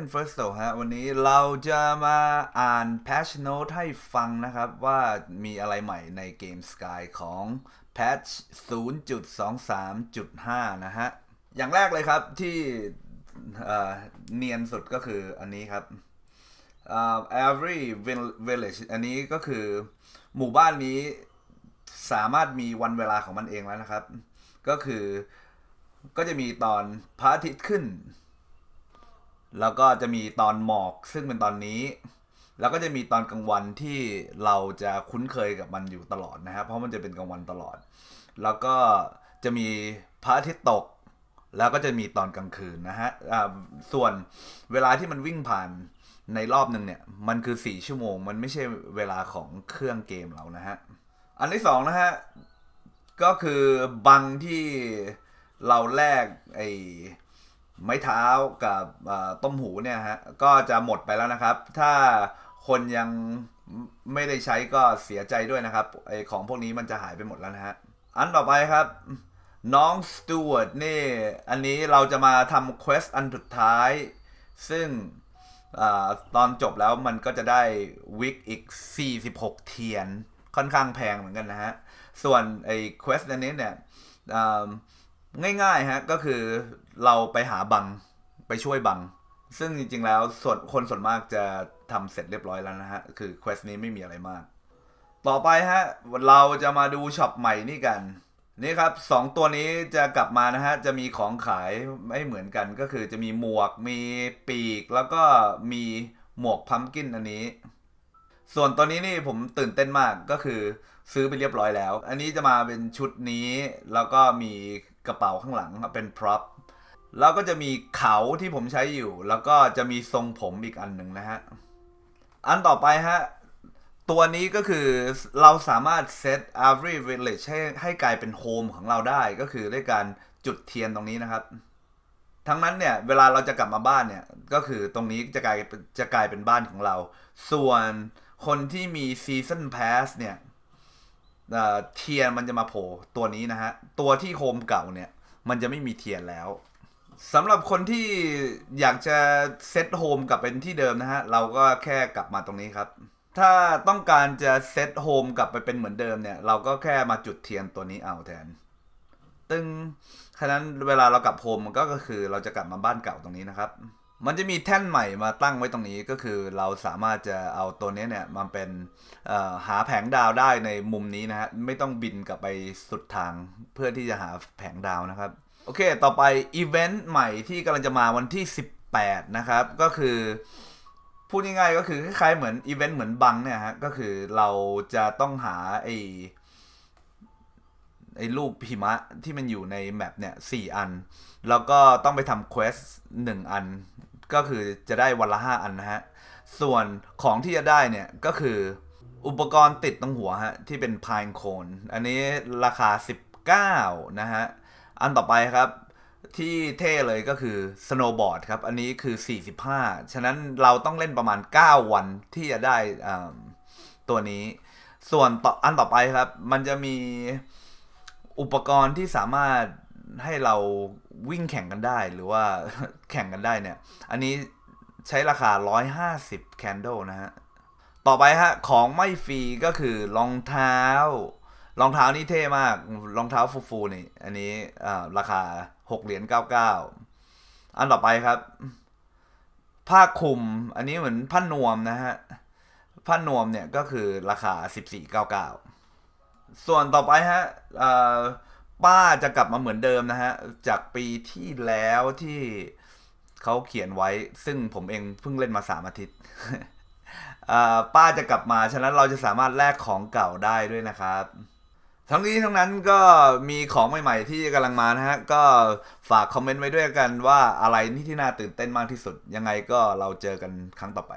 Second First Though ฮะวันนี้เราจะมาอ่าน Patch Note ให้ฟังนะครับ ว่ามีอะไรใหม่ในเกม Sky ของ Patch 0.23.5 นะฮะ อย่างแรกเลยครับที่เนียนสุดก็คืออันนี้ครับอ่า every village อันนี้ก็คือหมู่บ้านนี้สามารถมีวันเวลาของมันเองแล้วนะครับ ก็คือก็จะมีตอนพระอาทิตย์ขึ้น แล้วก็จะมีตอนหมอกซึ่งเป็นตอนนี้ แล้วก็จะมีตอนกลางวันที่เราจะคุ้นเคยกับมันอยู่ตลอดนะครับเพราะมันจะเป็นกลางวันตลอด แล้วก็จะมีพระอาทิตย์ตก แล้วก็จะมีตอนกลางคืนนะฮะส่วนเวลาที่มันวิ่งผ่านในรอบหนึ่งเนี่ยมันคือ 4 ชั่วโมง มันไม่ใช่เวลาของเครื่องเกมเรานะฮะ อันที่สองนะฮะ ก็คือบังที่เราแลกไอ ไม้เท้ากับต้มหูเนี่ยฮะก็จะหมดไปแล้วนะครับ ถ้าคนยังไม่ได้ใช้ก็เสียใจด้วยนะครับไอของพวกนี้มันจะหายไปหมดแล้วนะฮะอันต่อไปครับ น้องสตูดนี่อันนี้เราจะมาทำเควสอันสุดท้าย ซึ่งอตอนจบแล้วมันก็จะได้วิกอีก 46 เทียน ค่อนข้างแพงเหมือนกันนะฮะ ส่วนไอ้เควสอันนี้เนี่ยอ ง่ายๆฮะก็คือเราไปหาบังไปช่วยบัง ซึ่งจริงๆแล้วส่วนคนส่วนมากจะทำเสร็จเรียบร้อยแล้วนะฮะ คือเควสนี้ไม่มีอะไรมาก ต่อไปฮะ เราจะมาดูช็อปใหม่นี่กัน นี่ครับสองตัวนี้จะกลับมานะฮะ จะมีของขายไม่เหมือนกันก็คือจะมีหมวกมีปีก แล้วก็มีหมวกพัมกินอันนี้ ส่วนตัวนี้นี่ผมตื่นเต้นมากก็คือซื้อไปเรียบร้อยแล้ว อันนี้จะมาเป็นชุดนี้แล้วก็มี กระเป๋าข้างหลังเป็นพร็อพแล้วก็จะมีเขาที่ผมใช้อยู่ แล้วก็จะมีทรงผมอีกอันหนึ่งนะฮะ อันต่อไปฮะ ตัวนี้ก็คือเราสามารถเซต every village ให้ให้กลายเป็นโฮมของเราได้ก็คือด้วยการจุดเทียนตรงนี้นะครับ ทั้งนั้นเนี่ย เวลาเราจะกลับมาบ้านเนี่ย ก็คือตรงนี้จะกลายจะกลายเป็นบ้านของเรา ส่วนคนที่มี season pass เนี่ยเเทียนมันจะมาโผล่ตัวนี้นะฮะ ตัวที่โฮมเก่าเนี่ย มันจะไม่มีเทียนแล้วสำหรับคนที่อยากจะเซตโฮมกลับเป็นที่เดิมนะฮะ เราก็แค่กลับมาตรงนี้ครับ ถ้าต้องการจะเซตโฮมกลับไปเป็นเหมือนเดิมเนี่ย เราก็แค่มาจุดเทียนตัวนี้เอาแทน ตึงฉะนั้นเวลาเรากลับโฮมมันก็คือเราจะกลับมาบ้านเก่าตรงนี้นะครับ มันจะมีแท่นใหม่มาตั้งไว้ตรงนี้ก็คือเราสามารถจะเอาตัวนี้เนี่ยมาเป็นหาแผงดาวได้ในมุมนี้นะฮะไม่ต้องบินกลับไปสุดทางเพื่อที่จะหาแผงดาวนะครับ โอเค ต่อไปอีเวนต์ใหม่ที่กำลังจะมาวันที่ 18 นะครับ ก็คือพูดง่ายๆก็คือคล้ายๆเหมือนอีเวนต์เหมือนบังเนี่ยฮะก็คือเราจะต้องหาไอ้ไอ้รูปหิมะที่มันอยู่ในแมปเนี่ยสี่อัน แล้วก็ต้องไปทำเควสหนึ่งอัน ก็คือจะได้วันละห้าอันนะฮะ ส่วนของที่จะได้เนี่ยก็คืออุปกรณ์ติดตรงหัวฮะ ที่เป็นพายโคนอันนี้ราคา 19 นะฮะ อันต่อไปครับที่เท่เลยก็คือ snowboard ครับ อันนี้คือ 45 ฉะนั้นเราต้องเล่นประมาณ 9 วันที่จะได้ตัวนี้ ส่วนต่ออันต่อไปครับ มันจะมีอุปกรณ์ที่สามารถ ให้เราวิ่งแข่งกันได้หรือว่าแข่งกันได้เนี่ย อันนี้ใช้ราคา 150 candle นะฮะ ต่อไปฮะ ของไม่ฟรีก็คือรองเท้า รองเท้านี่เท่มาก รองเท้าฟูฟูๆนี่ อันนี้ราคา 6 เหรียญ 99 อันต่อไปครับ ผ้าคลุม อันนี้เหมือนผ้านวมนะฮะ ผ้านวมเนี่ยก็คือราคา 14.99 ส่วนต่อไปฮะ ป้าจะกลับมาเหมือนเดิมนะฮะ จากปีที่แล้วที่เขาเขียนไว้ ซึ่งผมเองเพิ่งเล่นมาสามอาทิตย์ป้าจะกลับมา ฉะนั้นเราจะสามารถแลกของเก่าได้ด้วยนะครับ ทั้งนี้ทั้งนั้นก็มีของใหม่ ๆ ที่กำลังมานะฮะ ก็ฝากคอมเมนต์ไว้ด้วยกันว่าอะไรนี่ที่น่าตื่นเต้นมากที่สุด ยังไงก็เราเจอกันครั้งต่อไป